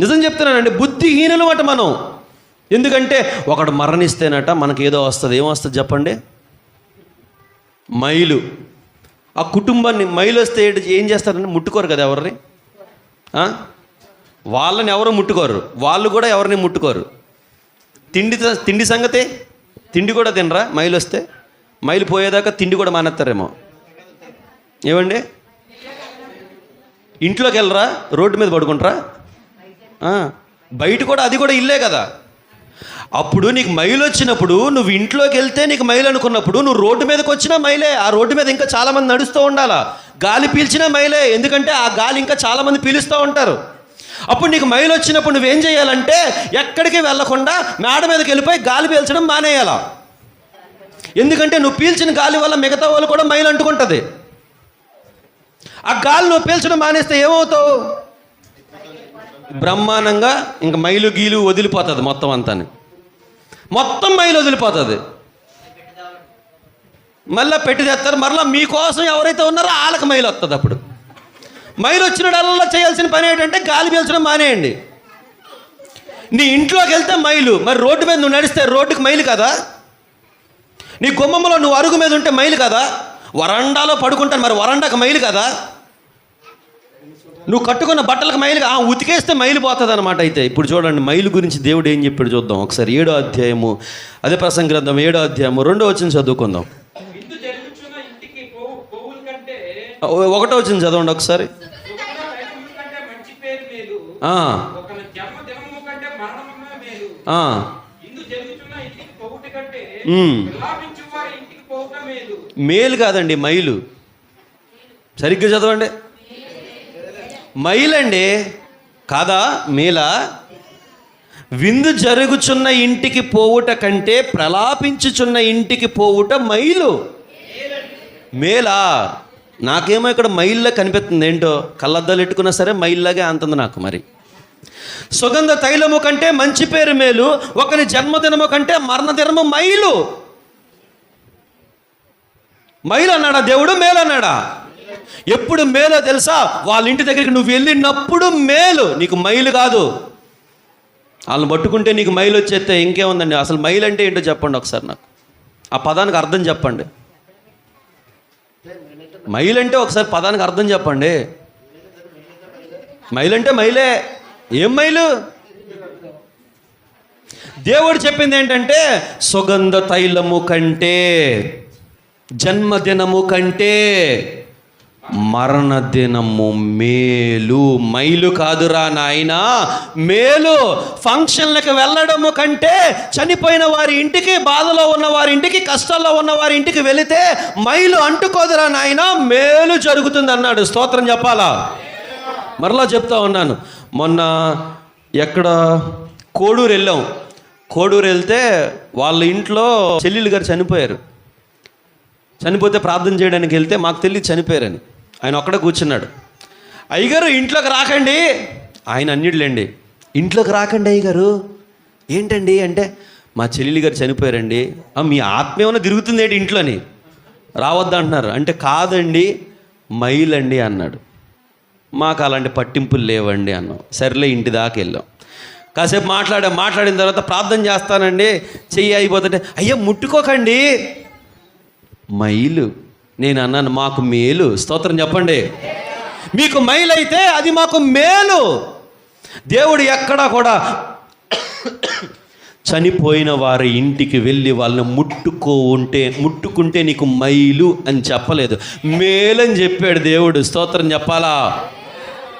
నిజం చెప్తున్నానండి బుద్ధిహీనులు అట మనం. ఎందుకంటే ఒకడు మరణిస్తేనట మనకి ఏదో వస్తుంది. ఏమొస్తుంది చెప్పండి? మైలు. ఆ కుటుంబాన్ని మైలు వస్తే ఏం చేస్తారంటే ముట్టుకోరు కదా ఎవరిని? వాళ్ళని ఎవరు ముట్టుకోరు? వాళ్ళు కూడా ఎవరిని ముట్టుకోరు? తిండి తిండి సంగతే? తిండి కూడా తినరా? మైలు వస్తే? మైలు పోయేదాకా తిండి కూడా మానేస్తారేమో. ఏమండి? ఇంట్లోకి వెళ్ళరా? రోడ్డు మీద పడుకుంటారా? బయట కూడా అది కూడా ఇల్లే కదా. అప్పుడు నీకు మైలు వచ్చినప్పుడు నువ్వు ఇంట్లోకి వెళ్తే నీకు మైలు అనుకున్నప్పుడు నువ్వు రోడ్డు మీదకి వచ్చినా మైలే. ఆ రోడ్డు మీద ఇంకా చాలామంది నడుస్తూ ఉండాలా? గాలి పీల్చినా మైలే. ఎందుకంటే ఆ గాలి ఇంకా చాలామంది పీలుస్తూ ఉంటారు. అప్పుడు నీకు మైలు వచ్చినప్పుడు నువ్వేం చేయాలంటే ఎక్కడికి వెళ్ళకుండా మేడ మీదకి వెళ్ళిపోయి గాలి పీల్చడం మానేయాలా. ఎందుకంటే నువ్వు పీల్చిన గాలి వల్ల మిగతా వాళ్ళు కూడా మైలు అంటుకుంటుంది. ఆ గాలి నువ్వు పీల్చడం మానేస్తే ఏమవుతావు? బ్రహ్మాండంగా ఇంక మైలు గీలు వదిలిపోతుంది మొత్తం అంతాని. మొత్తం మైలు వదిలిపోతుంది. మళ్ళీ పెట్టి తెస్తారు మరలా మీకోసం ఎవరైతే ఉన్నారో వాళ్ళకి మైలు వస్తుంది అప్పుడు. మైలు వచ్చినడల్లా చేయాల్సిన పని ఏంటంటే గాలి పీల్చడం మానేయండి. నీ ఇంట్లోకి వెళ్తే మైలు మరి రోడ్డు మీద నువ్వు నడిస్తే రోడ్డుకి మైలు కదా? నీ గుమ్మములో నువ్వు అరుగు మీద ఉంటే మైలు కదా? వరండాలో పడుకుంటాను మరి వరండాకు మైలు కదా? నువ్వు కట్టుకున్న బట్టలకు మైలు ఆ ఉతికేస్తే మైలు పోతుంది అనమాట అయితే. ఇప్పుడు చూడండి మైలు గురించి దేవుడు ఏం చెప్పాడు చూద్దాం. ఒకసారి ఏడో అధ్యాయము అదే ప్రసంగ గ్రంథం ఏడో అధ్యాయము రెండో వచ్చిన చదువుకుందాం. ఒకటో వచ్చిన చదవండి ఒకసారి. మేలు కాదండి మైలు. సరిగ్గా చదవండి. మైలండి. కాదా? మేలా? విందు జరుగుచున్న ఇంటికి పోవుట కంటే ప్రలాపించుచున్న ఇంటికి పోవుట మైలు. మేలా? నాకేమో ఇక్కడ మైల్లా కనిపిస్తుంది. ఏంటో? కళ్ళద్దాలు పెట్టుకున్నా సరే మైల్లాగే అంతుంది నాకు మరి. సుగంధ తైలము కంటే మంచి పేరు మేలు. ఒకరి జన్మదినము కంటే మరణదినము మైలు. మైలు అన్నాడా దేవుడు? మేలు అన్నాడా ఎప్పుడు మేలో తెలుసా? వాళ్ళ ఇంటి దగ్గరికి నువ్వు వెళ్ళినప్పుడు మేలు. నీకు మైలు కాదు. వాళ్ళని పట్టుకుంటే నీకు మైలు వచ్చేస్తే ఇంకేముందండి? అసలు మైలు అంటే ఏంటో చెప్పండి ఒకసారి నాకు. ఆ పదానికి అర్థం చెప్పండి. మైలు అంటే ఒకసారి పదానికి అర్థం చెప్పండి. మైలు అంటే మైలే. ఏం మైలు? దేవుడు చెప్పింది ఏంటంటే సుగంధ తైలము కంటే జన్మదినము కంటే మరణ దినము మేలు. మైలు కాదురా నాయనా. మేలు. ఫంక్షన్లకు వెళ్ళడము కంటే చనిపోయిన వారి ఇంటికి బాధలో ఉన్న వారి ఇంటికి కష్టాల్లో ఉన్న వారి ఇంటికి వెళితే మైలు అంటుకోదురా నాయనా. మేలు జరుగుతుంది అన్నాడు స్తోత్రం చెప్పాలా? మరలా చెప్తా ఉన్నాను. మొన్న ఎక్కడ కోడూరు వెళ్ళాం. కోడూరు వెళ్తే వాళ్ళ ఇంట్లో చెల్లెలు గారు చనిపోయారు. చనిపోతే ప్రార్థన చేయడానికి వెళ్తే మాకు తెలియదు చనిపోయారని. ఆయన ఒక్కడే కూర్చున్నాడు. అయ్యగారు ఇంట్లోకి రాకండి. ఆయన అన్నిళ్ళండి ఇంట్లోకి రాకండి అయ్యగారు. ఏంటండి అంటే మా చెల్లెలి గారు చనిపోయారండి. మీ ఆత్మ ఏమైనా తిరుగుతుంది ఏంటి ఇంట్లోని? రావద్దు అంటున్నారు. అంటే కాదండి మైలండి అన్నాడు. మాకు అలాంటి పట్టింపులు లేవండి అన్నాం. సర్లే ఇంటి దాకా వెళ్ళాం. కాసేపు మాట్లాడాం మాట్లాడిన తర్వాత ప్రార్థన చేస్తానండి. చెయ్యి అయిపోతుంటే అయ్యా ముట్టుకోకండి. మైలు. నేను అన్నాను మాకు మేలు. స్తోత్రం చెప్పండి. మీకు మైలు అయితే అది మాకు మేలు. దేవుడు ఎక్కడా కూడా చనిపోయిన వారి ఇంటికి వెళ్ళి వాళ్ళని ముట్టుకో ఉంటే ముట్టుకుంటే నీకు మైలు అని చెప్పలేదు. మేలని చెప్పాడు దేవుడు. స్తోత్రం చెప్పాలా?